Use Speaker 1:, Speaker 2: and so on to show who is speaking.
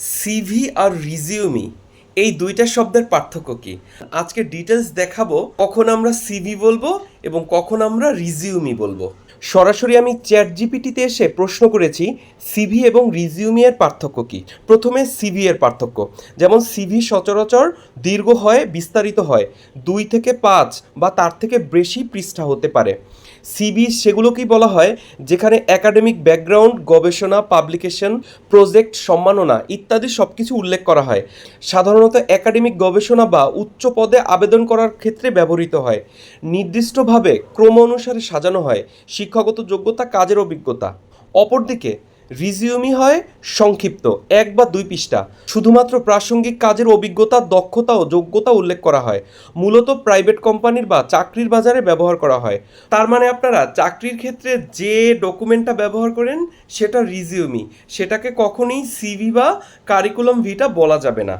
Speaker 1: CV আর resume এই দুইটা শব্দের পার্থক্য কি? আজকে ডিটেলস দেখাবো, কখন আমরা সিভি বলব এবং কখন আমরা রিজিউমি বলব। সরাসরি আমি চ্যাট জিপিটিতে এসে প্রশ্ন করেছি সিভি এবং রিজিউমি এর পার্থক্য কি? প্রথমে সিভি এর পার্থক্য। যেমন সিভি সচরাচর দীর্ঘ হয়, বিস্তারিত হয়। দুই থেকে পাঁচ বা তার থেকে বেশি পৃষ্ঠা হতে পারে। সিবি সেগুলোকেই বলা হয়, যেখানে একাডেমিক ব্যাকগ্রাউন্ড গবেষণা পাবলিকেশন প্রজেক্ট সম্মাননা ইত্যাদি সব কিছু উল্লেখ করা হয়। সাধারণত একাডেমিক গবেষণা বা উচ্চ পদে আবেদন করার ক্ষেত্রে ব্যবহৃত হয়। নির্দিষ্টভাবে ক্রম অনুসারে সাজানো হয় শিক্ষাগত যোগ্যতা, কাজের অভিজ্ঞতা। অপরদিকে রিজিউমি হয় সংক্ষিপ্ত, এক বা দুই পৃষ্ঠা। শুধুমাত্র প্রাসঙ্গিক কাজের অভিজ্ঞতা, দক্ষতা ও যোগ্যতা উল্লেখ করা হয়। মূলত প্রাইভেট কোম্পানির বা চাকরির বাজারে ব্যবহার করা হয়। তার মানে আপনারা চাকরির ক্ষেত্রে যে ডকুমেন্টটা ব্যবহার করেন, সেটা রিজিউমি সেটাকে কখনোই সিভি বা কারিকুলাম ভিটা বলা যাবে না।